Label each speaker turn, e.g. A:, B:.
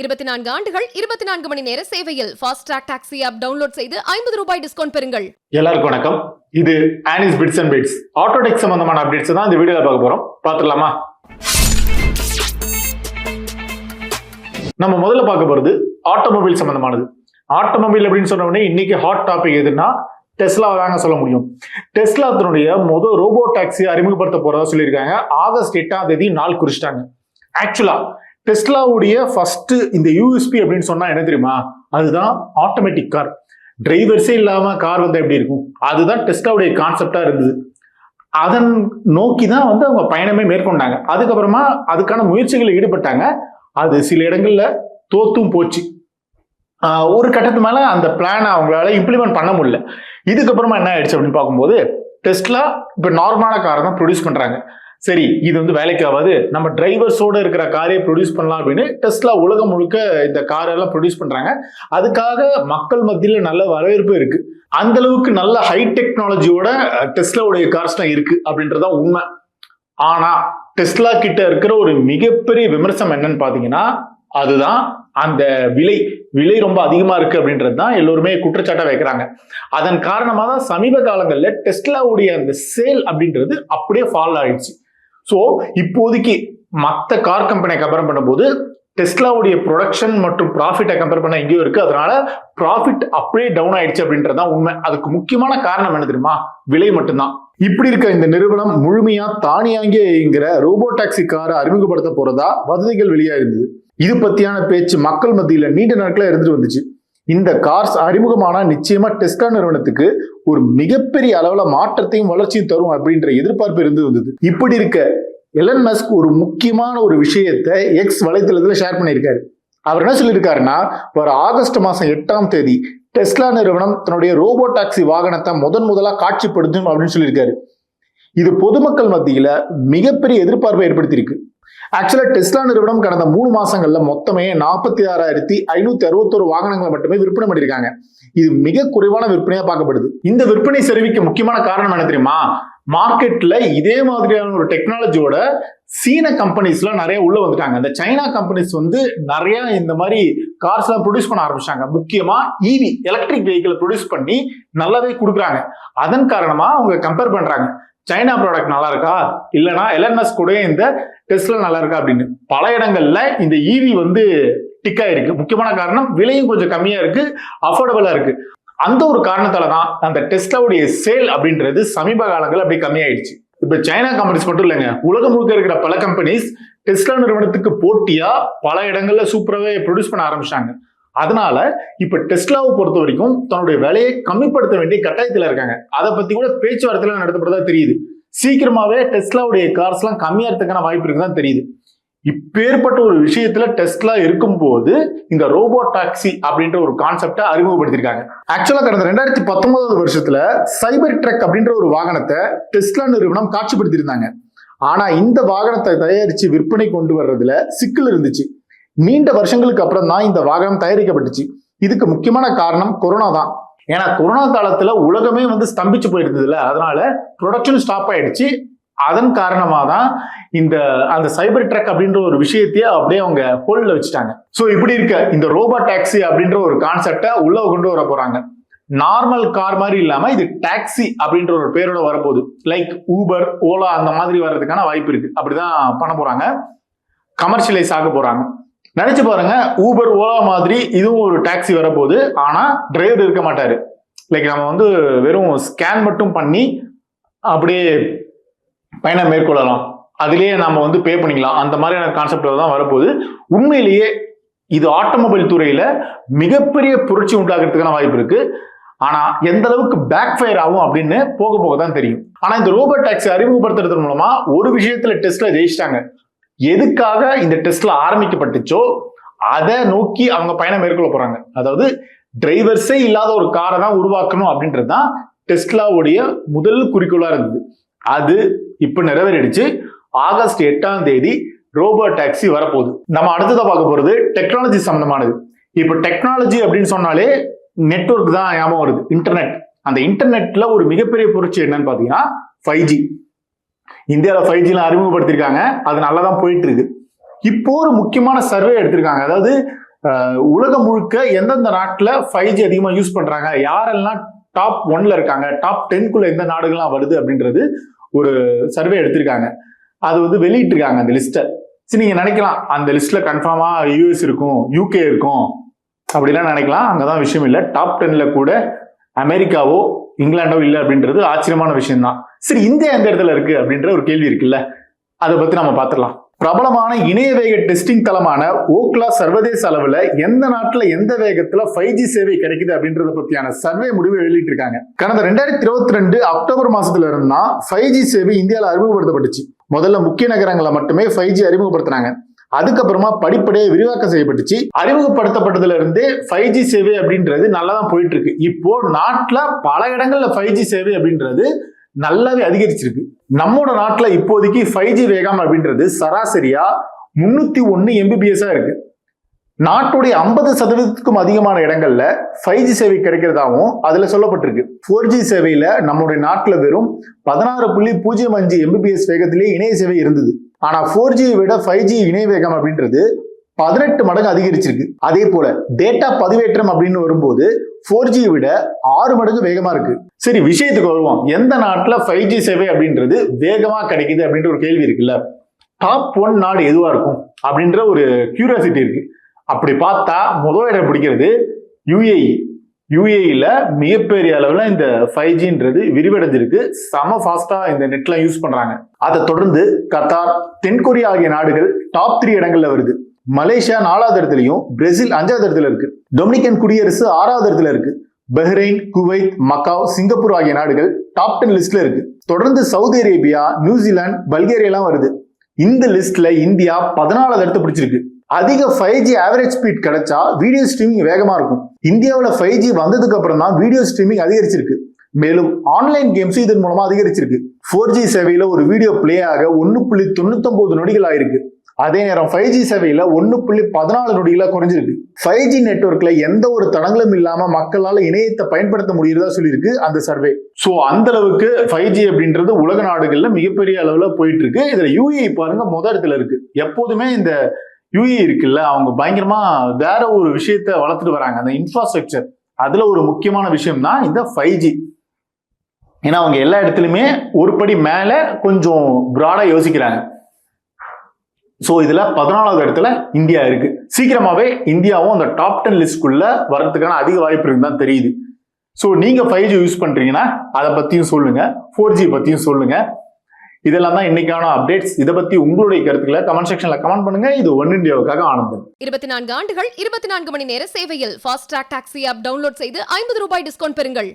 A: இருபத்தி நான்கு ஆண்டுகள் இருபத்தி நான்கு மணி நேர சேவையில் fast track taxi app download செய்து ஐம்பது ரூபாய் டிஸ்கவுண்ட் பெறுங்கள்.
B: எல்லாருக்கும் வணக்கம். இது Anis bits and bits autotech சம்பந்தமான அப்டேட்ஸ் தான் இந்த வீடியோல பார்க்க போறோம். பார்த்துடலாமா? நம்ம முதல்ல பார்க்க போறது ஆட்டோமொபைல் சம்பந்தமானது. ஆட்டோமொபைல் அப்படின்னு சொன்ன உடனே இன்னைக்கு ஹாட் டாபிக் எதுன்னா டெஸ்லா தாங்க சொல்ல முடியும். டெஸ்லா தன்னுடைய முதல் ரோபோ டாக்ஸி அறிமுகப்படுத்த போறதா சொல்லியிருக்காங்க. ஆகஸ்ட் எட்டாம் தேதி நாள் குறிச்சிட்டாங்க. ஆக்சுவலா டெஸ்லாவுடைய ஃபர்ஸ்ட் இந்த யூஎஸ்பி அப்படின்னு சொன்னா என்ன தெரியுமா? அதுதான் ஆட்டோமேட்டிக் கார் டிரைவர்ஸே இல்லாம கார் வந்து எப்படி இருக்கும்? அதுதான் டெஸ்லாவுடைய கான்செப்டா இருந்தது. அதன் நோக்கி தான் வந்து அவங்க பயணமே மேற்கொண்டாங்க. அதுக்கப்புறமா அதுக்கான முயற்சிகளில் ஈடுபட்டாங்க. அது சில இடங்கள்ல தோத்தும் போச்சு. ஒரு கட்டத்து மேல அந்த பிளானை அவங்களால இம்ப்ளிமெண்ட் பண்ண முடியல. இதுக்கப்புறமா என்ன ஆயிடுச்சு அப்படின்னு பார்க்கும்போது டெஸ்ட்லா இப்போ நார்மலான காரை தான் ப்ரொடியூஸ் பண்றாங்க. சரி இது வந்து வேலைக்கு ஆகாது. நம்ம டிரைவர்ஸோட இருக்கிற காரை ப்ரொடியூஸ் பண்ணலாம் அப்படின்னு டெஸ்ட்லா உலகம் முழுக்க இந்த காரெல்லாம் ப்ரொடியூஸ் பண்றாங்க. அதுக்காக மக்கள் மத்தியில் நல்ல வரவேற்பு இருக்கு. அந்த அளவுக்கு நல்ல ஹை டெக்னாலஜியோட டெஸ்லாவுடைய கார்ஸ்லாம் இருக்கு அப்படின்றதான் உண்மை. ஆனா டெஸ்லா கிட்ட இருக்கிற ஒரு மிகப்பெரிய விமர்சனம் என்னன்னு பாத்தீங்கன்னா அதுதான் அந்த விலை. விலை ரொம்ப அதிகமா இருக்கு அப்படின்றது தான் எல்லோருமே குற்றச்சாட்டா வைக்கிறாங்க. அதன் காரணமாக தான் சமீப காலங்களில் டெஸ்லாவுடைய அந்த சேல் அப்படின்றது அப்படியே ஃபால் ஆயிடுச்சு. ஸோ இப்போதைக்கு மற்ற கார் கம்பெனியை கம்பேர் பண்ணும்போது டெஸ்லாவுடைய ப்ரொடக்ஷன் மற்றும் ப்ராஃபிட்டை கம்பேர் பண்ண எங்கேயோ இருக்கு. அதனால ப்ராஃபிட் அப்படியே டவுன் ஆயிடுச்சு அப்படின்றதான் உண்மை. அதுக்கு முக்கியமான காரணம் என்ன தெரியுமா? விலை மட்டும்தான். இப்படி இருக்க இந்த நிறுவனம் முழுமையா தானியாங்கிற ரோபோ டாக்ஸி காரை அறிமுகப்படுத்த போறதா வதந்திகள் வெளியாக இருந்தது இது பத்தியான பேச்சு மக்கள் மத்தியில நீண்ட நாட்களா இருந்துட்டு வந்துச்சு. இந்த கார்ஸ் அறிமுகமான நிச்சயமா டெஸ்கா நிறுவனத்துக்கு ஒரு மிகப்பெரிய அளவுல மாற்றத்தையும் வளர்ச்சியும் தரும் அப்படின்ற எதிர்பார்ப்பு இருந்து வந்தது. இப்படி இருக்க எலன் மஸ்க் ஒரு முக்கியமான ஒரு விஷயத்தை எக்ஸ் வலைத்தளத்துல ஷேர் பண்ணியிருக்காரு. அவர் என்ன சொல்லியிருக்காருன்னா வர ஆகஸ்ட் மாசம் எட்டாம் தேதி டெஸ்லா நிறுவனம் தன்னுடைய ரோபோ டாக்ஸி வாகனத்தை முதன் முதலா காட்சிப்படுத்தும் அப்படின்னு சொல்லியிருக்காரு. இது பொதுமக்கள் மத்தியில மிகப்பெரிய எதிர்பார்ப்பை ஏற்படுத்தியிருக்கு. ஆக்சுவலா டெஸ்லா நிறுவனம் கடந்த மூணு மாசங்கள்ல மொத்தமே நாற்பத்தி ஆறாயிரத்தி ஐநூத்தி அறுபத்தோரு வாகனங்களை மட்டுமே விற்பனை பண்ணியிருக்காங்க. இது மிக குறைவான விற்பனையா பார்க்கப்படுது. இந்த விற்பனை சரிவுக்கு முக்கியமான காரணம் என்ன தெரியுமா? மார்க்கெட்ல இதே மாதிரியான ஒரு டெக்னாலஜியோட சீன கம்பெனிஸ்லாம் நிறைய உள்ள வந்துட்டாங்க. இந்த சைனா கம்பெனிஸ் வந்து நிறைய இந்த மாதிரி கார்ஸ் எல்லாம் ப்ரொடியூஸ் பண்ண ஆரம்பிச்சாங்க. முக்கியமா இவி எலக்ட்ரிக் வெஹிக்கிள் ப்ரொடியூஸ் பண்ணி நல்லாவே கொடுக்குறாங்க. அதன் காரணமா அவங்க கம்பேர் பண்றாங்க. சைனா ப்ராடக்ட் நல்லா இருக்கா இல்லைனா எல்என்எஸ் கூட இந்த டெஸ்ட்ல நல்லா இருக்கா அப்படின்னு. பல இடங்கள்ல இந்த ஈவி வந்து டிக் ஆயிருக்கு. முக்கியமான காரணம் விலையும் கொஞ்சம் கம்மியா இருக்கு அஃபோர்டபுளா இருக்கு. அந்த ஒரு காரணத்தால தான் அந்த டெஸ்லாவுடைய சேல் அப்படின்றது சமீப காலங்கள் அப்படி கம்மியாயிடுச்சு. இப்ப சைனா கம்பெனிஸ் மட்டும் இல்லைங்க. உலகம் முழுக்க இருக்கிற பல கம்பெனிஸ் டெஸ்லா நிறுவனத்துக்கு போட்டியா பல இடங்கள்ல சூப்பராகவே ப்ரொடியூஸ் பண்ண ஆரம்பிச்சாங்க அதனால இப்ப டெஸ்லாவை பொறுத்த வரைக்கும் தன்னுடைய விலையை கம்மிப்படுத்த வேண்டிய கட்டாயத்துல இருக்காங்க. அதை பத்தி கூட பேச்சுவார்த்தையில நடத்தப்படுறதா தெரியுது. சீக்கிரமாவே டெஸ்லாவுடைய கார்ஸ் எல்லாம் கம்மியாகிறதுக்கான வாய்ப்பு இருக்குதான் தெரியுது. இப்பேற்பட்ட ஒரு விஷயத்துல டெஸ்ட்லா இருக்கும்போது இந்த ரோபோ டாக்ஸி அப்படின்ற ஒரு கான்செப்டை அறிமுகப்படுத்திருக்காங்க ஆக்சுவலா கடந்த ரெண்டாயிரத்தி பத்தொன்பதாவது வருஷத்துல சைபர் ட்ரக் அப்படின்ற ஒரு வாகனத்தை டெஸ்ட்லா நிறுவனம் காட்சிப்படுத்தியிருந்தாங்க. ஆனா இந்த வாகனத்தை தயாரிச்சு விற்பனை கொண்டு வர்றதுல சிக்கல் இருந்துச்சு. நீண்ட வருஷங்களுக்கு அப்புறம் தான் இந்த வாகனம் தயாரிக்கப்பட்டுச்சு. இதுக்கு முக்கியமான காரணம் கொரோனா தான். ஏன்னா கொரோனா காலத்துல உலகமே வந்து ஸ்தம்பிச்சு போயிருந்ததுல. அதனால ப்ரொடக்ஷன் ஸ்டாப் ஆயிடுச்சு. அதன் காரணமாக தான் இந்த அந்த சைபர் ட்ரக் அப்படின்ற ஒரு விஷயத்தையே அப்படியே அவங்க ஹோல்டில் வச்சுட்டாங்க. ஸோ இப்படி இருக்க இந்த ரோபோ டாக்ஸி அப்படின்ற ஒரு கான்செப்டை உள்ள கொண்டு வர போறாங்க. நார்மல் கார் மாதிரி இல்லாம இது டாக்ஸி அப்படின்ற ஒரு பேரோட வரப்போகுது. லைக் ஊபர் ஓலா அந்த மாதிரி வர்றதுக்கான வாய்ப்பு இருக்கு. அப்படிதான் பண்ண போறாங்க. கமர்ஷியலைஸ் ஆக போறாங்க. நினைச்சு பாருங்க ஊபர் ஓலா மாதிரி இதுவும் ஒரு டாக்ஸி வரப்போகுது. ஆனா டிரைவர் இருக்க மாட்டாரு. லைக் நம்ம வந்து வெறும் ஸ்கேன் மட்டும் பண்ணி அப்படியே பயணம் மேற்கொள்ளலாம். அதுலேயே நம்ம வந்து பே பண்ணிக்கலாம். அந்த மாதிரியான கான்செப்ட்ல தான் வரப்போகுது. உண்மையிலேயே இது ஆட்டோமொபைல் துறையில மிகப்பெரிய புரட்சி உண்டாகிறதுக்கான வாய்ப்பு இருக்கு. ஆனா எந்த அளவுக்கு பேக் ஃபயர் ஆகும் அப்படின்னு போக போக தான் தெரியும். ஆனா இந்த ரோபோ டாக்ஸி அறிமுகப்படுத்துறது மூலமா ஒரு விஷயத்துல டெஸ்ட்ல ஜெயிச்சிட்டாங்க. எதுக்காக இந்த டெஸ்ட்ல ஆரம்பிக்கப்பட்டுச்சோ அதை நோக்கி அவங்க பயணம் மேற்கொள்ள போறாங்க. அதாவது டிரைவர்ஸே இல்லாத ஒரு காரை தான் உருவாக்கணும் அப்படின்றது தான் டெஸ்லாவுடைய முதல் குறிக்கோளா இருந்தது. அது இப்ப நிறைவேறிடுச்சு. ஆகஸ்ட் எட்டாம் தேதி ரோபோ டாக்ஸி வரப்போகுது. நம்ம அடுத்ததாக பார்க்க போறது டெக்னாலஜி சம்பந்தமானது. இப்போ டெக்னாலஜி அப்படின்னு சொன்னாலே நெட்வொர்க் தான் ஞாபகம் வருது. இன்டர்நெட் அந்த இன்டர்நெட்ல ஒரு மிகப்பெரிய புரட்சி என்னன்னு பாத்தீங்கன்னா ஃபைவ் ஜி இந்தியாவில் ஃபைவ் ஜிலாம் அறிமுகப்படுத்தியிருக்காங்க அது நல்லா தான் போயிட்டு இருக்கு இப்போ ஒரு முக்கியமான சர்வே எடுத்திருக்காங்க. அதாவது உலகம் முழுக்க எந்தெந்த நாட்டில் ஃபைவ் ஜி அதிகமாக யூஸ் பண்ணுறாங்க யாரெல்லாம் டாப் ஒன்ல இருக்காங்க? டாப் டென்குள்ள எந்த நாடுகள்லாம் வருது அப்படின்றது ஒரு சர்வே எடுத்திருக்காங்க. அது வந்து வெளியிட்டிருக்காங்க அந்த லிஸ்ட்டை சரி நீங்கள் நினைக்கலாம். அந்த லிஸ்ட்டில் கன்ஃபார்மாக யூஎஸ் இருக்கும் யூகே இருக்கும். அப்படிலாம் நினைக்கலாம். அங்கே தான் விஷயம் இல்லை. டாப் டென்னில் கூட அமெரிக்காவோ இங்கிலாண்டோ இல்லை அப்படின்றது ஆச்சரியமான விஷயம்தான். சரி இந்தியா எந்த இடத்துல இருக்கு அப்படின்ற ஒரு கேள்வி இருக்குல்ல. அதை பத்தி நம்ம பார்த்துடலாம் பிரபலமான இணைய வேக டெஸ்டிங் தளமான ஓக்லா சர்வதேச அளவில் எந்த நாட்டில் எந்த வேகத்தில் ஃபைவ் ஜி சேவை கிடைக்குது அப்படின்றத பற்றியான சர்வே முடிவை வெளியிட்டிருக்காங்க. கடந்த ரெண்டாயிரத்தி இருபத்தி ரெண்டு அக்டோபர் மாசத்துல இருந்தா ஃபைவ் ஜி சேவை இந்தியாவில் அறிமுகப்படுத்தப்பட்டுச்சு. முதல்ல முக்கிய நகரங்களை மட்டுமே ஃபைவ் ஜி அறிமுகப்படுத்தினாங்க. அதுக்கப்புறமா படிப்படியாக விரிவாக்கம் செய்யப்பட்டுச்சு. அறிமுகப்படுத்தப்பட்டதுல இருந்து ஃபைவ் ஜி சேவை அப்படின்றது நல்லா தான் போயிட்டு இருக்கு இப்போ நாட்டில் பல இடங்கள்ல ஃபைவ் ஜி சேவை அப்படின்றது நல்லாவே அதிகரிச்சிருக்கு. நம்மோட நாட்டில் இப்போதைக்கு ஃபைவ் ஜி வேகம் அப்படின்றது சராசரியா முன்னூத்தி ஒன்னு எம்பிபிஎஸ்ஸா இருக்கு. நாட்டுடைய ஐம்பது சதவீதத்துக்கும் அதிகமான இடங்கள்ல ஃபைவ் ஜி சேவை கிடைக்கிறதாவும் அதுல சொல்லப்பட்டிருக்கு. ஃபோர் ஜி சேவையில நம்முடைய நாட்டில் வெறும் பதினாறு புள்ளி பூஜ்ஜியம் அஞ்சு எம்பிபிஎஸ் வேகத்திலேயே இணைய சேவை இருந்தது. ஆனா ஃபோர் ஜியை விட ஃபைவ் ஜி இணைய வேகம் அப்படின்றது பதினெட்டு மடங்கு அதிகரிச்சிருக்கு. அதே போல டேட்டா பதிவேற்றம் அப்படின்னு வரும்போது ஃபோர் ஜி விட ஆறு மடங்கு வேகமா இருக்கு. சரி விஷயத்துக்கு வருவோம். எந்த நாட்டுல ஃபைவ் ஜி சேவை அப்படின்றது வேகமா கிடைக்குது அப்படின்ற ஒரு கேள்வி இருக்குல்ல? டாப் ஒன் நாடு எதுவா இருக்கும் அப்படின்ற ஒரு கியூரியாசிட்டி இருக்கு. அப்படி பார்த்தா முதல் இடம் பிடிக்கிறது யுஏஇ யூஏயில் மிகப்பெரிய அளவில் இந்த ஃபைவ் ஜின்றது விரிவடைஞ்சிருக்கு. செம ஃபாஸ்ட்டாக இந்த நெட்லாம் யூஸ் பண்ணுறாங்க அதை தொடர்ந்து கத்தார் தென்கொரியா ஆகிய நாடுகள் டாப் த்ரீ இடங்கள்ல வருது. மலேசியா நாலாவது இடத்துலையும் பிரேசில் அஞ்சாவது இடத்துல இருக்கு. டொமினிக்கன் குடியரசு ஆறாவது இடத்துல இருக்கு. பஹ்ரைன் குவைத் மக்காவ் சிங்கப்பூர் ஆகிய நாடுகள் டாப் டென் லிஸ்ட்ல இருக்கு. தொடர்ந்து சவுதி அரேபியா நியூசிலாந்து பல்கேரியாலாம் வருது. இந்த லிஸ்ட்ல இந்தியா பதினாலாவது இடத்தை பிடிச்சிருக்கு. அதிக ஃபைவ் ஜி ஆவரேஜ் ஸ்பீட் கிடைச்சா வீடியோ ஸ்ட்ரீமிங் வேகமா இருக்கும். இந்தியாவில் ஃபைவ் ஜி வந்ததுக்கு அப்புறம் தான் வீடியோ ஸ்ட்ரீமிங் அதிகரிச்சிருக்கு. மேலும் ஆன்லைன் கேம்ஸும் இதன் மூலமா அதிகரிச்சிருக்கு. ஃபோர் ஜி சேவையில ஒரு வீடியோ பிளே ஆக ஒன்னு புள்ளி தொண்ணூத்தொன்பது நொடிகள் ஆயிருக்கு. அதே நேரம் ஃபைவ் ஜி சேவையில ஒன்னு புள்ளி பதினாலு நொடிகளா குறைஞ்சிருக்கு. ஃபைவ் ஜி நெட்ஒர்க்ல எந்த ஒரு தடங்களும் இல்லாம மக்களால இணையத்தை பயன்படுத்த முடியுறதா சொல்லியிருக்கு அந்த சர்வே சோ அந்த அளவுக்கு ஃபைவ் ஜி அப்படின்றது உலக நாடுகள்ல மிகப்பெரிய அளவுல போயிட்டு இருக்கு. இதுல யூஏ பாருங்க முத இடத்துல இருக்கு. எப்போதுமே இந்த யூஏ இருக்குல்ல அவங்க பயங்கரமா வேற ஒரு விஷயத்த வளர்த்துட்டு வராங்க. அந்த இன்ஃப்ராஸ்ட்ரக்சர் அதுல ஒரு முக்கியமான விஷயம் தான் இந்த ஃபைவ் ஜி ஏன்னா அவங்க எல்லா இடத்துலையுமே ஒரு படி மேல கொஞ்சம் ப்ராடா யோசிக்கிறாங்க. ஸோ இதுல பதினாலாவது இடத்துல இந்தியா இருக்கு. சீக்கிரமாவே இந்தியாவும் அந்த டாப் டென் லிஸ்ட்குள்ள வர்றதுக்கான அதிக வாய்ப்பு இருக்குன்னு தான் தெரியுது. ஸோ நீங்க ஃபைவ் ஜி யூஸ் பண்றீங்கன்னா அதை பத்தியும் சொல்லுங்க. ஃபோர் ஜி பத்தியும் சொல்லுங்க. இதெல்லாம் தான் இன்னைக்கான அப்டேட்ஸ் இதை பத்தி உங்களுடைய கருத்துக்களை கமெண்ட் செக்ஷன்ல கமெண்ட் பண்ணுங்க. இது ஒன் இந்தியாவுக்காக ஆனந்தம்
A: இருபத்தி நான்கு ஆண்டுகள் இருபத்தி நான்கு மணி நேர சேவையில் fast track taxi app download செய்து ஐம்பது ரூபாய் டிஸ்கவுண்ட் பெறுங்கள்.